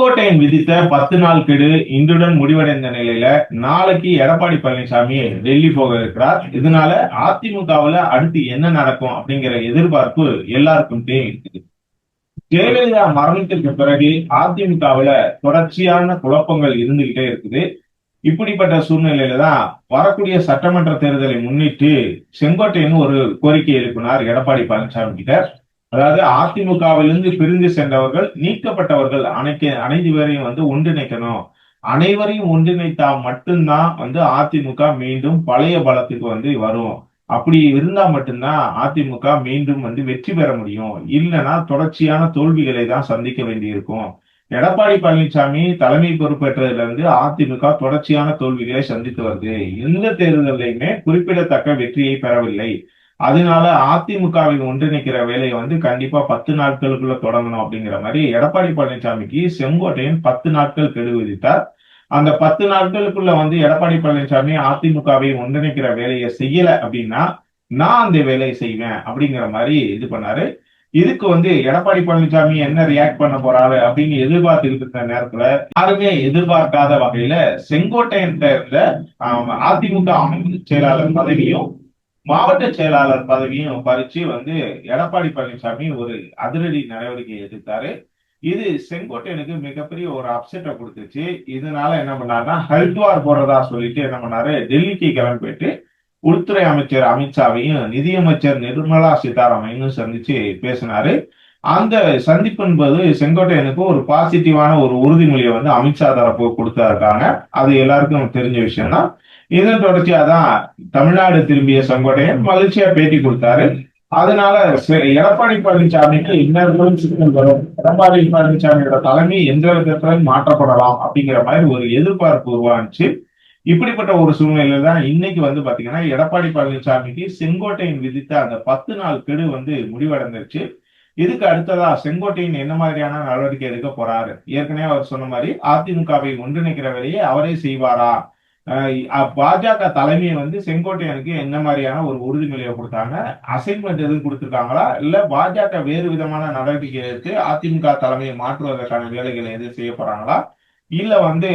செங்கோட்டையன் விதித்த பத்து நாள் கெடு இன்றுடன் முடிவடைந்த நிலையில நாளைக்கு எடப்பாடி பழனிசாமி டெல்லி போக இருக்கிறார். இதனால அதிமுகவுல அடுத்து என்ன நடக்கும் அப்படிங்கிற எதிர்பார்ப்பு எல்லாருக்கும் இருக்குது. ஜெயலலிதா மரணத்திற்கு பிறகு அதிமுகவுல தொடர்ச்சியான குழப்பங்கள் இருந்துகிட்டே இருக்குது. இப்படிப்பட்ட சூழ்நிலையில தான் வரக்கூடிய சட்டமன்ற தேர்தலை முன்னிட்டு செங்கோட்டையன் ஒரு கோரிக்கை எழுப்பினார் எடப்பாடி பழனிசாமி கிட்ட. அதாவது அதிமுகவிலிருந்து பிரிந்து சென்றவர்கள் நீக்கப்பட்டவர்கள் அனைத்து அனைத்து பேரையும் வந்து ஒன்றிணைக்கணும். அனைவரையும் ஒன்றிணைத்தா மட்டும்தான் வந்து அதிமுக மீண்டும் பழைய பலத்துக்கு வந்து வரும். அப்படி இருந்தா மட்டும்தான் அதிமுக மீண்டும் வந்து வெற்றி பெற முடியும். இல்லைன்னா தொடர்ச்சியான தோல்விகளை தான் சந்திக்க வேண்டியிருக்கும். எடப்பாடி பழனிசாமி தலைமை பொறுப்பேற்றதுல இருந்து அதிமுக தொடர்ச்சியான தோல்விகளை சந்தித்து வருது. எந்த தேர்தலையுமே குறிப்பிடத்தக்க வெற்றியை பெறவில்லை. அதனால அதிமுகவை ஒன்றிணைக்கிற வேலையை வந்து கண்டிப்பா பத்து நாட்களுக்குள்ள தொடங்கணும் அப்படிங்கிற மாதிரி எடப்பாடி பழனிசாமிக்கு செங்கோட்டையன் பத்து நாட்கள் கெடு விதித்தார். அந்த பத்து நாட்களுக்குள்ள வந்து எடப்பாடி பழனிசாமி அதிமுகவை ஒன்றிணைக்கிற வேலையை செய்யல அப்படின்னா நான் அந்த வேலையை செய்வேன் அப்படிங்கிற மாதிரி இது பண்ணாரு. இதுக்கு வந்து எடப்பாடி பழனிசாமி என்ன ரியாக்ட் பண்ண போறாரு அப்படின்னு எதிர்பார்த்துக்கிட்டு இருந்த நேரத்துல யாருமே எதிர்பார்க்காத வகையில செங்கோட்டையன் இருந்த அதிமுக அமைப்பு செயலாளர் பதவியும் மாவட்ட செயலாளர் பதவியும் பறிச்சு வந்து எடப்பாடி பழனிசாமி ஒரு அதிரடி நடவடிக்கை எடுத்தாரு. இது செங்கோட்டையனுக்கு மிகப்பெரிய ஒரு அப்செட்டை கொடுத்துச்சு. இதனால என்ன பண்ணாருன்னா ஹரித்வார் போறதா சொல்லிட்டு என்ன பண்ணாரு? டெல்லிக்கு கிளம்பி போயிட்டு உள்துறை அமைச்சர் அமித்ஷாவையும் நிதியமைச்சர் நிர்மலா சீதாராமனையும் சந்திச்சு பேசினாரு. அந்த சந்திப்பு என்பது செங்கோட்டையனுக்கு ஒரு பாசிட்டிவான ஒரு உறுதிமொழியை வந்து அமித்ஷா தரப்பு கொடுத்திருக்காங்க அது எல்லாருக்கும் தெரிஞ்ச விஷயம் தான் இதன் தொடர்ச்சியா தான் தமிழ்நாடு திரும்பிய செங்கோட்டையன் மகிழ்ச்சியா பேட்டி கொடுத்தாரு. அதனால எடப்பாடி பழனிசாமிக்கு இன்னொரு சிக்கல் வரும். எடப்பாடி பழனிசாமியோட தலைமை எந்த விதத்திலும் மாற்றப்படலாம் அப்படிங்கிற மாதிரி ஒரு எதிர்பார்ப்பு உருவானுச்சு. இப்படிப்பட்ட ஒரு சூழ்நிலையில தான் இன்னைக்கு வந்து பாத்தீங்கன்னா எடப்பாடி பழனிசாமிக்கு செங்கோட்டையின் விதித்த அந்த பத்து நாள் கெடு வந்து முடிவடைந்துருச்சு இதுக்கு அடுத்ததா செங்கோட்டையின் என்ன மாதிரியான நடவடிக்கை எடுக்க போறாரு? ஏற்கனவே அவர் சொன்ன மாதிரி அதிமுகவை ஒன்றிணைக்கிற வேலையை அவரே செய்வாரா? பாஜக தலைமையை வந்து செங்கோட்டையனுக்கு என்ன மாதிரியான ஒரு உறுதிமொழியை கொடுத்தாங்க? அசைன்மெண்ட் எதுவும் கொடுத்துருக்காங்களா? இல்ல பாஜக வேறு விதமான நடவடிக்கை எடுத்து அதிமுக தலைமையை மாற்றுவதற்கான வேலைகளை எதுவும் செய்ய போறாங்களா? இல்ல வந்து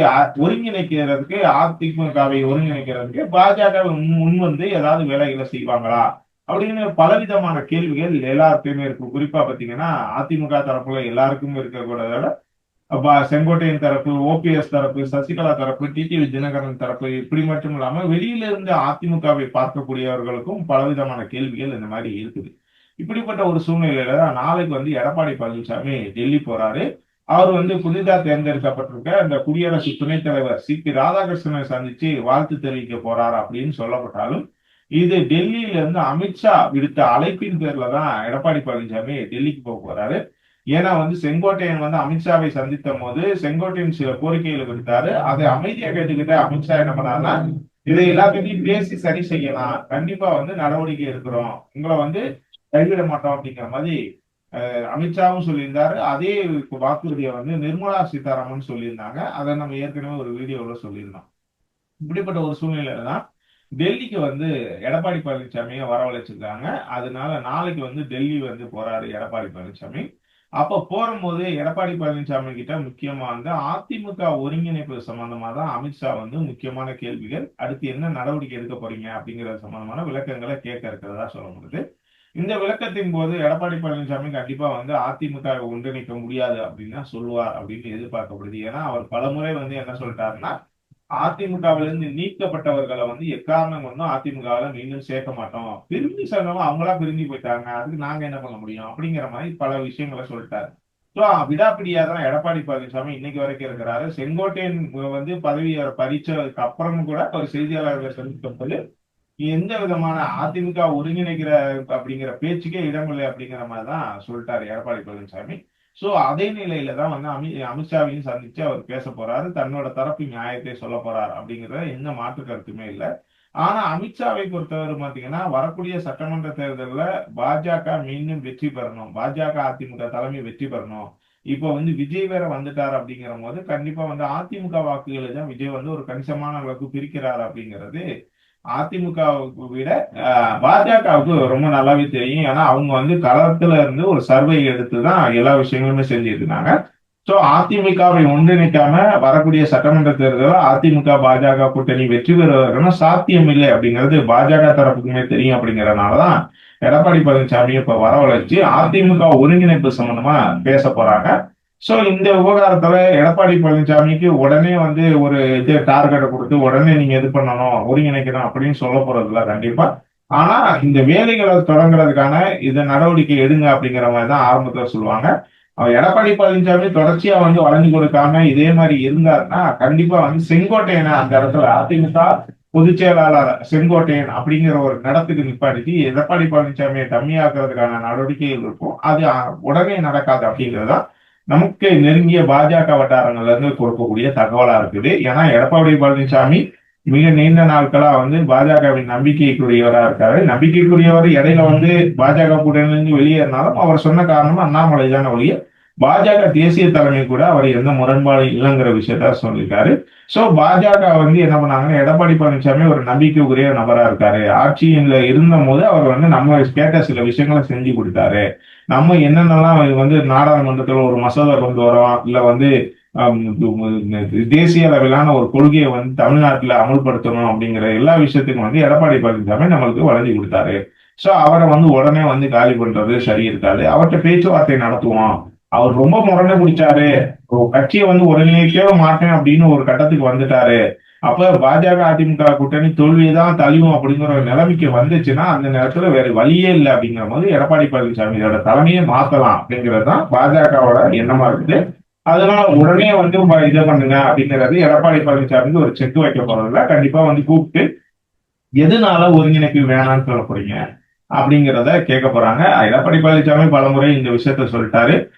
ஒருங்கிணைக்கிறதுக்கு அதிமுகவை ஒருங்கிணைக்கிறதுக்கு பாஜக முன் வந்து ஏதாவது வேலைகளை செய்வாங்களா? அப்படின்னு பலவிதமான கேள்விகள் எல்லாருக்குமே இருக்கும் குறிப்பா பாத்தீங்கன்னா அதிமுக தரப்புல எல்லாருக்கும் இருக்கக்கூடாத செங்கோட்டையன் தரப்பு ஓபிஎஸ் தரப்பு சசிகலா தரப்பு டிடிவி தினகரன் தரப்பு இப்படி மட்டும் இல்லாம வெளியில இருந்து அதிமுகவை பார்க்கக்கூடியவர்களுக்கும் பலவிதமான கேள்விகள் இந்த மாதிரி இருக்குது. இப்படிப்பட்ட ஒரு சூழ்நிலையில தான் நாளைக்கு வந்து எடப்பாடி பழனிசாமி டெல்லி போறாரு. அவர் வந்து புதிதாக தேர்ந்தெடுக்கப்பட்டிருக்க அந்த குடியரசு துணைத் தலைவர் சி பி ராதாகிருஷ்ணனை சந்திச்சு வாழ்த்து தெரிவிக்க போறார் அப்படின்னு சொல்லப்பட்டாலும் இது டெல்லியில இருந்து அமித்ஷா விடுத்த அழைப்பின் பேர்ல தான் எடப்பாடி பழனிசாமி டெல்லிக்கு போக போறாரு. ஏன்னா வந்து செங்கோட்டையன் வந்து அமித்ஷாவை சந்தித்த போது செங்கோட்டையன் சில கோரிக்கைகள் விடுத்தாரு. அதை அமைதியா கேட்டுக்கிட்ட அமித்ஷா என்ன பண்ணாருன்னா இதை எல்லாத்தையும் பேசி சரி செய்யலாம். கண்டிப்பா வந்து நடவடிக்கை எடுக்கிறோம். உங்களை வந்து கைவிட மாட்டோம் அப்படிங்கிற மாதிரி அமித்ஷாவும் சொல்லியிருந்தாரு. அதே வாக்குறுதியை வந்து நிர்மலா சீதாராமன் சொல்லியிருந்தாங்க. அதை நம்ம ஏற்கனவே ஒரு வீடியோவில் சொல்லியிருந்தோம். இப்படிப்பட்ட ஒரு சூழ்நிலையில தான் டெல்லிக்கு வந்து எடப்பாடி பழனிசாமியை வரவழைச்சிருக்காங்க. அதனால நாளைக்கு வந்து டெல்லி வந்து போறாரு எடப்பாடி பழனிசாமி. அப்ப போகும்போது எடப்பாடி பழனிசாமி கிட்ட முக்கியமா வந்து அதிமுக ஒருங்கிணைப்பு சம்பந்தமா தான் அமித்ஷா வந்து முக்கியமான கேள்விகள். அடுத்து என்ன நடவடிக்கை எடுக்க போறீங்க அப்படிங்கிற சம்பந்தமான விளக்கங்களை கேட்க இருக்கிறதா சொல்ல முடியுது. இந்த விளக்கத்தின் போது எடப்பாடி பழனிசாமி கண்டிப்பா வந்து அதிமுக ஒன்றிணைக்க முடியாது அப்படின்னு சொல்லுவார் அப்படின்னு எதிர்பார்க்கப்படுது. ஏன்னா அவர் பலமுறை வந்து என்ன சொல்லிட்டாருன்னா அதிமுகவிலிருந்து நீக்கப்பட்டவர்களை வந்து எக்காரணம் வந்து அதிமுகவில் மீண்டும் சேர்க்க மாட்டோம். பிரிஞ்சு சொன்னவங்க அவங்களா பிரிஞ்சு போயிட்டாங்க. அதுக்கு நாங்க என்ன பண்ண முடியும்? அப்படிங்கிற மாதிரி பல விஷயங்களை சொல்லிட்டாரு. ஸோ விடாப்பிடியா தான் எடப்பாடி பழனிசாமி இன்னைக்கு வரைக்கும் இருக்கிறாரு. செங்கோட்டையன் வந்து பதவியை பறிச்சதுக்கு அப்புறமும் கூட ஒரு செய்தியாளர்களை சந்திக்கும் போது எந்த விதமான அதிமுக ஒருங்கிணைக்கிற அப்படிங்கிற பேச்சுக்கே இடமில்லை அப்படிங்கிற மாதிரி தான் சொல்லிட்டாரு எடப்பாடி பழனிசாமி. சோ அதே நிலையில தான் வந்து அமி அமித்ஷாவையும் சந்திச்சு அவர் பேச போறாரு. தன்னோட தரப்பு நியாயத்தை சொல்ல போறாரு அப்படிங்கிறத எந்த மாற்று கருத்துமே இல்லை. ஆனா அமித்ஷாவை பொறுத்தவரை பாத்தீங்கன்னா வரக்கூடிய சட்டமன்ற தேர்தலில் பாஜக மீண்டும் வெற்றி பெறணும். பாஜக அதிமுக தலைமை வெற்றி பெறணும். இப்போ வந்து விஜய் வேற வந்துட்டார் அப்படிங்கிற போது கண்டிப்பா வந்து அதிமுக வாக்குகளை தான் விஜய் வந்து ஒரு கணிசமான அளவுக்கு பிரிக்கிறார் அப்படிங்கிறது அதிமுகவுக்கு விட பாஜகவுக்கு ரொம்ப நல்லாவே தெரியும். ஏன்னா அவங்க வந்து களத்துல இருந்து ஒரு சர்வை எடுத்து தான் எல்லா விஷயங்களுமே செஞ்சுட்டு இருந்தாங்க. சோ அதிமுகவை ஒன்றிணைக்காம வரக்கூடிய சட்டமன்ற தேர்தலில் அதிமுக பாஜக கூட்டணி வெற்றி பெறுவதற்கான சாத்தியம் இல்லை அப்படிங்கிறது பாஜக தரப்புக்குமே தெரியும் அப்படிங்கறதுனாலதான் எடப்பாடி பழனிசாமி இப்ப வரவழைச்சு அதிமுக ஒருங்கிணைப்பு சம்பந்தமா பேச போறாங்க. சோ இந்த விவகாரத்துல எடப்பாடி பழனிசாமிக்கு உடனே வந்து ஒரு இது டார்கெட்டை கொடுத்து உடனே நீங்க இது பண்ணணும் ஒருங்கிணைக்கணும் அப்படின்னு சொல்ல போறது இல்ல கண்டிப்பா. ஆனா இந்த வேலைகளை தொடங்குறதுக்கான இத நடவடிக்கை எடுங்க அப்படிங்கிற மாதிரி தான் ஆரம்பத்துல சொல்லுவாங்க. அவர் எடப்பாடி பழனிசாமி தொடர்ச்சியா வந்து வழங்கி கொடுக்காம இதே மாதிரி இருந்தாருன்னா கண்டிப்பா வந்து செங்கோட்டையனை அந்த இடத்துல அதிமுக பொதுச் செயலாளர் செங்கோட்டையன் அப்படிங்கிற ஒரு நடத்துக்கு நிப்பாட்டி எடப்பாடி பழனிசாமியை கம்மியாக்குறதுக்கான நடவடிக்கைகள் இருக்கும். அது உடனே நடக்காது அப்படிங்கிறதான் நமக்கு நெருங்கிய பாஜக வட்டாரங்கள்ல இருந்து கொடுக்கக்கூடிய தகவலா இருக்குது. ஏன்னா எடப்பாடி பழனிசாமி மிக நீண்ட நாட்களா வந்து பாஜகவின் நம்பிக்கைக்குரியவரா இருக்காரு. நம்பிக்கைக்குரியவர் இடையில வந்து பாஜக கூட்டணியிலிருந்து வெளியேறினாலும் அவர் சொன்ன காரணம் அண்ணாமலை தான ஒழிய பாஜக தேசிய தலைமை கூட அவர் எந்த முரண்பாடு இல்லைங்கிற விஷயத்த சொல்லியிருக்காரு. சோ பாஜக வந்து என்ன பண்ணாங்கன்னா எடப்பாடி பழனிசாமி ஒரு நம்பிக்கைக்குரிய நபரா இருக்காரு. ஆட்சியில இருந்த போது அவர் வந்து நம்ம கேட்ட சில விஷயங்களை செஞ்சு கொடுத்தாரு. நம்ம என்னென்னலாம் வந்து நாடாளுமன்றத்தில் ஒரு மசோதா கொண்டு வரோம் இல்ல வந்து தேசிய அளவிலான ஒரு கொள்கையை வந்து தமிழ்நாட்டில் அமல்படுத்தணும் அப்படிங்கிற எல்லா விஷயத்துக்கும் வந்து எடப்பாடி பழனிசாமி நம்மளுக்கு வழங்கி கொடுத்தாரு. சோ அவரை வந்து உடனே வந்து காலி பண்றது சரி இருக்காது அவர்கிட்ட பேச்சுவார்த்தை நடத்துவோம். அவர் ரொம்ப முரணை பிடிச்சாரு. கட்சியை வந்து ஒருங்கிணைக்கவே மாட்டேன் அப்படின்னு ஒரு கட்டத்துக்கு வந்துட்டாரு. அப்ப பாஜக அதிமுக கூட்டணி தோல்வியதான் தழிவும் அப்படிங்கிற ஒரு நிலைமைக்கு வந்துச்சுன்னா அந்த நேரத்துல வேற வழியே இல்லை அப்படிங்கிற போது எடப்பாடி பழனிசாமியோட தலைமையை மாத்தலாம் அப்படிங்கிறது தான் பாஜகவோட எண்ணமா இருக்குது. அதனால உடனே வந்து இதை பண்ணுங்க அப்படிங்கிறது எடப்பாடி பழனிசாமிக்கு ஒரு செக் வைக்க போறதில்ல கண்டிப்பா வந்து கூப்பிட்டு எதனால ஒருங்கிணைப்பு வேணாம்னு சொல்ல போறீங்க? அப்படிங்கிறத கேட்க போறாங்க. எடப்பாடி பழனிசாமி பலமுறை இந்த விஷயத்த சொல்லிட்டாரு.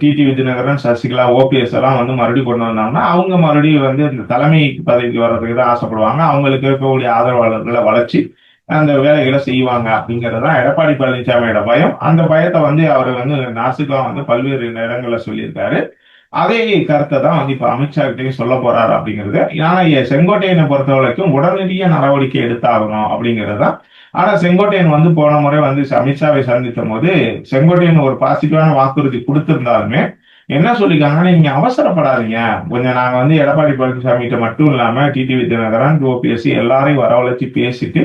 டிடி விஜயநகரன் சசிகலா ஓபிஎஸ் எல்லாம் வந்து மறுபடியும் கொண்டு வந்தாங்கன்னா அவங்க மறுபடியும் வந்து இந்த தலைமை பதவிக்கு வர்றதுக்கு தான் ஆசைப்படுவாங்க. அவங்களுக்கு இருக்கக்கூடிய ஆதரவாளர்களை வளர்ச்சி அந்த வேலைகளை செய்வாங்க அப்படிங்கறதுதான் எடப்பாடி பழனிசாமியோட பயம். அந்த பயத்தை வந்து அவர் வந்து நாசுக்கா வந்து பல்வேறு நேரங்களில் சொல்லியிருக்காரு. அதே கருத்தை தான் வந்து இப்ப அமித்ஷா கிட்டையும் சொல்ல போறாரு அப்படிங்கிறது. ஏன்னா செங்கோட்டையனை பொறுத்த வரைக்கும் உடனடியாக நடவடிக்கை எடுத்தாகணும் அப்படிங்கிறது தான். ஆனா செங்கோட்டையன் வந்து போன முறை வந்து அமித்ஷாவை சந்தித்த போது செங்கோட்டையன் ஒரு பாசிட்டிவான வாக்குறுதி கொடுத்திருந்தாலுமே என்ன சொல்லியிருக்காங்கன்னா நீங்க அவசரப்படாதீங்க. கொஞ்சம் நாங்க வந்து எடப்பாடி பழனிசாமி கிட்ட மட்டும் இல்லாம டிடிவி தினகரன் ஓபிஎஸ்சி எல்லாரையும் வரவழைச்சு பேசிட்டு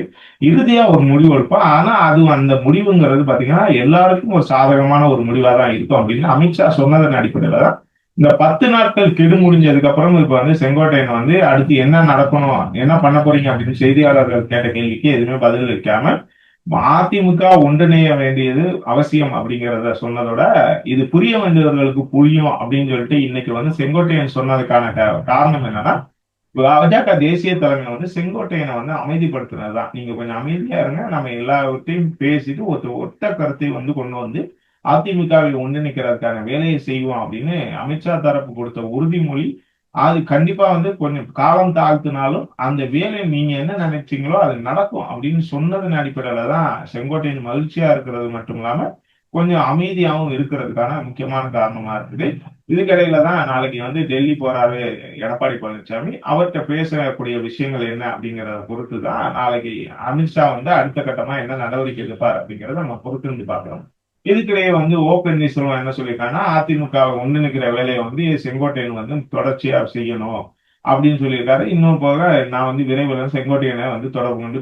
இறுதியா ஒரு முடிவு எடுப்போம். ஆனா அது அந்த முடிவுங்கிறது பாத்தீங்கன்னா எல்லாருக்கும் ஒரு சாதகமான ஒரு முடிவா தான் இருக்கும் அப்படின்னு அமித்ஷா சொன்னதன் அடிப்படையில தான் இந்த பத்து நாட்கள் கெடு முடிஞ்சதுக்கு அப்புறம் இப்ப வந்து செங்கோட்டையன் வந்து அடுத்து என்ன நடக்கணும் என்ன பண்ண போறீங்க அப்படின்னு செய்தியாளர்கள் கேட்ட கேள்விக்கு எதுவுமே பதில் வைக்காம அதிமுக ஒன்றிணைய வேண்டியது அவசியம் அப்படிங்கிறத சொன்னதோட இது புரிய வேண்டியவர்களுக்கு புரியும் அப்படின்னு சொல்லிட்டு இன்னைக்கு வந்து செங்கோட்டையன் சொன்னதுக்கான காரணம் என்னன்னா பாஜக தேசிய தலைமை வந்து செங்கோட்டையனை வந்து அமைதிப்படுத்தினதுதான். நீங்க கொஞ்சம் அமைதியா இருங்க. நம்ம எல்லாவற்றையும் பேசிட்டு ஒருத்த ஒத்த கருத்தை வந்து கொண்டு வந்து அதிமுகவை ஒன்றிணைக்கிறதுக்கான வேலையை செய்வோம் அப்படின்னு அமித்ஷா தரப்பு கொடுத்த உறுதிமொழி. அது கண்டிப்பா வந்து கொஞ்சம் காலம் தாழ்த்தினாலும் அந்த வேலை நீங்க என்ன நினைச்சீங்களோ அது நடக்கும் அப்படின்னு சொன்னதன் அடிப்படையில தான் செங்கோட்டையின் மகிழ்ச்சியா இருக்கிறது மட்டும் இல்லாம கொஞ்சம் அமைதியாகவும் இருக்கிறதுக்கான முக்கியமான காரணமா இருக்குது. இதுக்கிடையில தான் நாளைக்கு வந்து டெல்லி போறாரு எடப்பாடி பழனிசாமி அவர்கிட்ட பேசக்கூடிய விஷயங்கள் என்ன அப்படிங்கிறத பொறுத்து தான் நாளைக்கு அமித்ஷா வந்து அடுத்த கட்டமா என்ன நடவடிக்கை எடுப்பார் அப்படிங்கிறத நம்ம பொறுத்திருந்து பார்க்கலாம் இதுக்கிடையே வந்து ஓ பன்னீர்செல்வம் என்ன சொல்லியிருக்காங்கன்னா அதிமுக ஒன்றிணைக்கிற வேலையை வந்து செங்கோட்டையன் வந்து தொடர்ச்சியா செய்யணும் அப்படின்னு சொல்லியிருக்காரு. இன்னும் போக நான் வந்து விரைவில் செங்கோட்டையனை வந்து தொடர்பு கொண்டு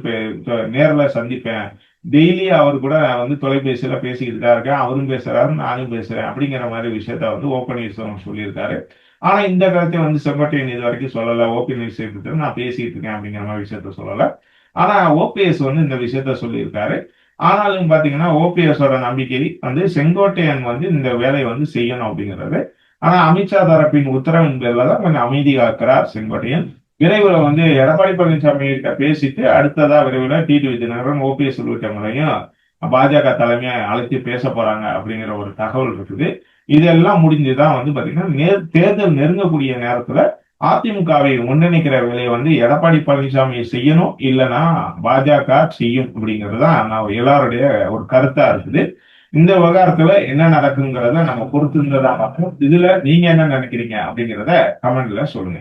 நேரில் சந்திப்பேன். டெய்லி அவர் கூட நான் வந்து தொலைபேசியில பேசிக்கிட்டு தான் இருக்கேன். அவரும் பேசுறாரு நானும் பேசுறேன் அப்படிங்கிற மாதிரி விஷயத்த வந்து ஓ பன்னீர்செல்வம் சொல்லியிருக்காரு. ஆனா இந்த கருத்தை வந்து செங்கோட்டையன் இது வரைக்கும் சொல்லல. ஓ பன்னீர்செல்வத்தை நான் பேசிட்டு இருக்கேன் அப்படிங்கிற மாதிரி விஷயத்த சொல்லல. ஆனா ஓபிஎஸ் வந்து இந்த விஷயத்த சொல்லியிருக்காரு. ஆனாலும் பாத்தீங்கன்னா ஓபிஎஸோட நம்பிக்கை வந்து செங்கோட்டையன் வந்து இந்த வேலையை வந்து செய்யணும் அப்படிங்கிறது. ஆனா அமித்ஷா தரப்பின் உத்தரவின் பேர்ல தான் கொஞ்சம் அமைதி காக்கிறார் செங்கோட்டையன். விரைவில் வந்து எடப்பாடி பழனிசாமி கிட்ட பேசிட்டு அடுத்ததா விரைவில் டிடி விஜயநகரன் ஓபிஎஸ் உள்ளிட்டவங்களையும் பாஜக தலைமையை அழைத்து பேச போறாங்க அப்படிங்கிற ஒரு தகவல் இருக்குது. இதெல்லாம் முடிஞ்சுதான் வந்து பாத்தீங்கன்னா நேர் தேர்தல் நெருங்கக்கூடிய நேரத்துல அதிமுகவை ஒன்றிணைக்கிற வேலையை வந்து எடப்பாடி பழனிசாமி செய்யணும் இல்லைன்னா பாஜக செய்யும் அப்படிங்கிறது தான் நான் எல்லாருடைய ஒரு கருத்தா இருக்குது. இந்த விவகாரத்துல என்ன நடக்குங்கிறத நம்ம பொறுத்து மட்டும் பார்க்கணும் இதுல நீங்க என்ன நினைக்கிறீங்க அப்படிங்கிறத கமெண்ட்ல சொல்லுங்க.